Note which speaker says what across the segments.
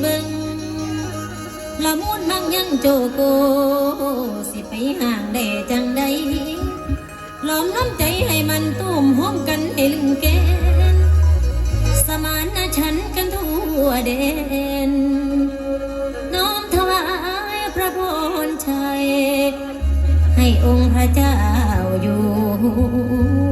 Speaker 1: เบิ่งละมุนมังยังโจโก สิไปห่างได้จังใดหลอมล้อมใจให้มันตุ่มห้อมกันให้ลึงแกนสมานฉันกันทั่วเด่นน้อมถวายพระพรชัย ให้องค์พระเจ้าอยู่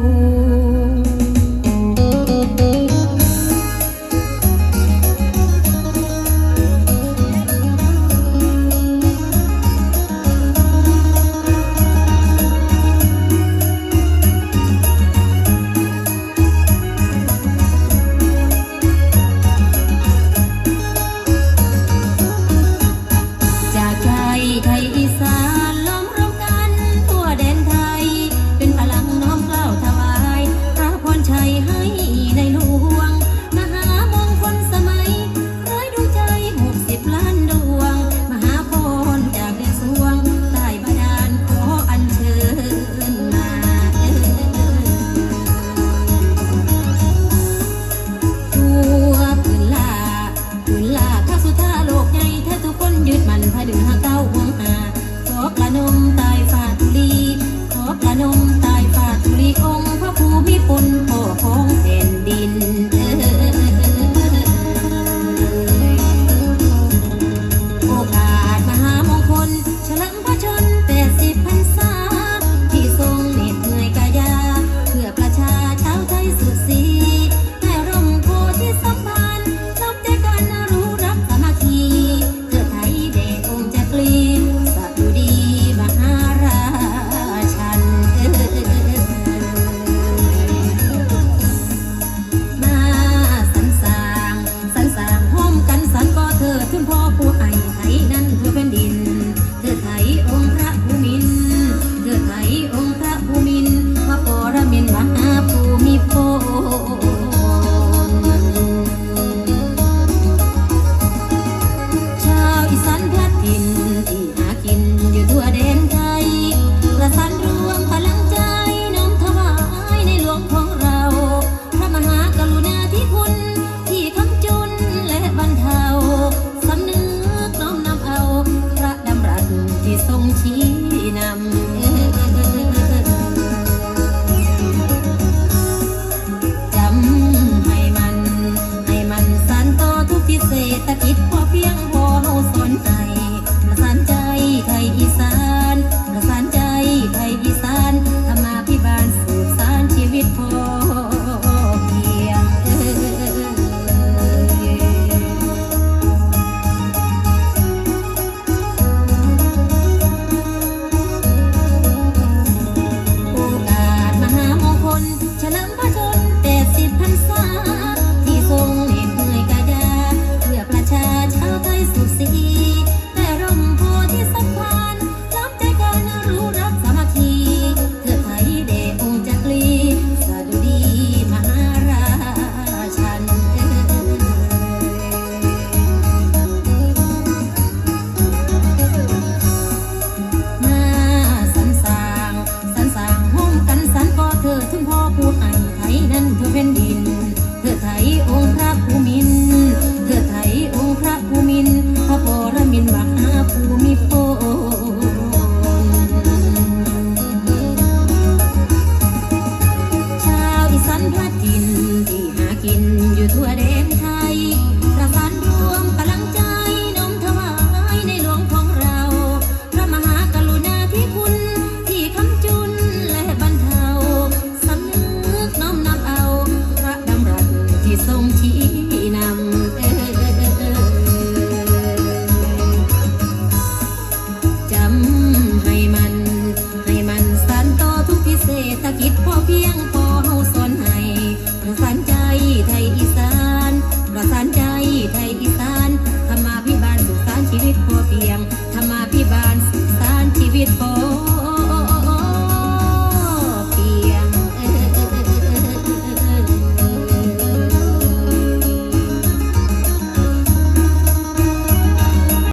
Speaker 1: ชาวอีสานพลัดถิ่นที่หากินอยู่ทั่วแดน